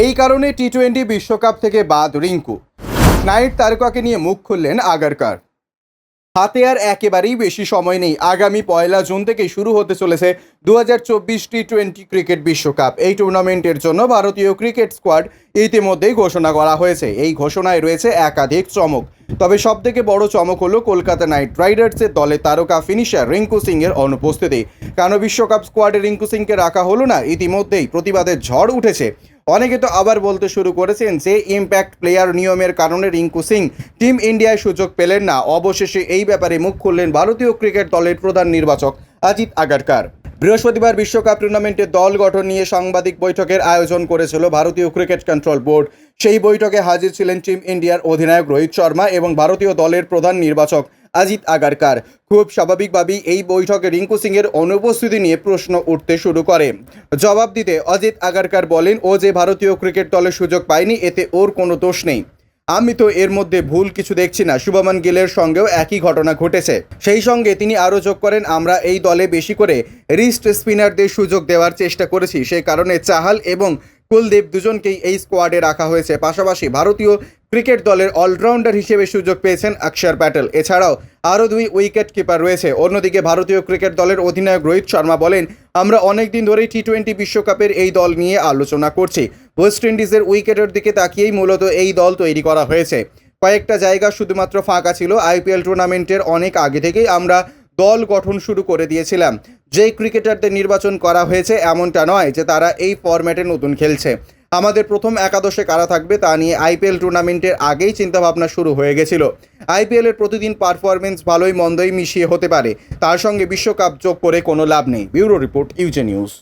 এই কারণে T twenty বিশ্বকাপ থেকে বাদ রিঙ্কু। নাইট তারকাকে নিয়ে মুখ খুললেন আগারকার। হাতে আর একেবারেই বেশি সময় নেই। আগামী পয়লা জুন থেকে শুরু হতে চলেছে দু হাজার চব্বিশ টি টোয়েন্টি ক্রিকেট বিশ্বকাপ। এই টুর্নামেন্টের জন্য ভারতীয় ক্রিকেট স্কোয়াড ইতিমধ্যেই ঘোষণা করা হয়েছে। এই ঘোষণায় রয়েছে একাধিক চমক। তবে সবথেকে বড় চমক হলো কলকাতা নাইট রাইডার্সের দলে তারকা ফিনিশার রিঙ্কু সিং এর অনুপস্থিতি। কেন বিশ্বকাপ স্কোয়াডে রিঙ্কু সিংকে রাখা হলো না? ইতিমধ্যেই প্রতিবাদের ঝড় উঠেছে। অনেকে তো আবার বলতে শুরু করেছেন যে ইম্প্যাক্ট প্লেয়ার নিয়মের কারণে রিঙ্কু সিং টিম ইন্ডিয়ায় সুযোগ পেলেন না। অবশেষে এই ব্যাপারে মুখ খুললেন ভারতীয় ক্রিকেট দলের প্রধান নির্বাচক আজিত আগারকার। বৃহস্পতিবার বিশ্বকাপ টুর্নামেন্টে দল গঠন নিয়ে সাংবাদিক বৈঠকের আয়োজন করেছিল ভারতীয় ক্রিকেট কন্ট্রোল বোর্ড। সেই বৈঠকে হাজির ছিলেন টিম ইন্ডিয়ার অধিনায়ক রোহিত শর্মা এবং ভারতীয় দলের প্রধান নির্বাচক অজিত আগারকার। খুব স্বাভাবিকভাবেই এই বৈঠকে রিঙ্কু সিংয়ের অনুপস্থিতি নিয়ে প্রশ্ন উঠতে শুরু করে। জবাব দিতে অজিত আগারকার বলেন, ও যে ভারতীয় ক্রিকেট দলের সুযোগ পায়নি, এতে ওর কোনো দোষ নেই। আমি তো এর মধ্যে ভুল কিছু দেখছি না। শুভমান গিলের সঙ্গেও একই ঘটনা ঘটেছে। সেই সঙ্গে তিনি আরও যোগ করেন, আমরা এই দলে বেশি করে রিস্ট স্পিনারদের সুযোগ দেওয়ার চেষ্টা করেছি। সেই কারণে চাহাল এবং কুলদীপ দুজনকেই এই স্কোয়াডে রাখা হয়েছে। পাশাপাশি ভারতীয় ক্রিকেট দলের অলরাউন্ডার হিসেবে সুযোগ পেয়েছেন অক্ষর প্যাটেল। এছাড়াও আরও দুই উইকেট কিপার রয়েছে। অন্যদিকে ভারতীয় ক্রিকেট দলের অধিনায়ক রোহিত শর্মা বলেন, আমরা অনেক দিন ধরেই টি টোয়েন্টি বিশ্বকাপের এই দল নিয়ে আলোচনা করছি। ওয়েস্ট ইন্ডিজের উইকেটের দিকে তাকিয়েই মূলত এই দল তৈরি করা হয়েছে। কয়েকটা জায়গা শুধুমাত্র ফাঁকা ছিল। আইপিএল টুর্নামেন্টের অনেক আগে থেকেই আমরা দল গঠন শুরু করে দিয়েছিলাম। যেই ক্রিকেটারদের নির্বাচন করা হয়েছে এমনটা নয় যে তারা এই ফরম্যাটে নতুন খেলছে। আমাদের প্রথম একাদশে কারা থাকবে তা নিয়ে আইপিএল টুর্নামেন্টের আগেই চিন্তাভাবনা শুরু হয়ে গেছিল। আইপিএলের প্রতিদিন পারফরমেন্স ভালোই মন্দই মিশিয়ে হতে পারে। তার সঙ্গে বিশ্বকাপ যোগ করে কোনো লাভ নেই। ব্যুরো রিপোর্ট, ইউজে নিউজ।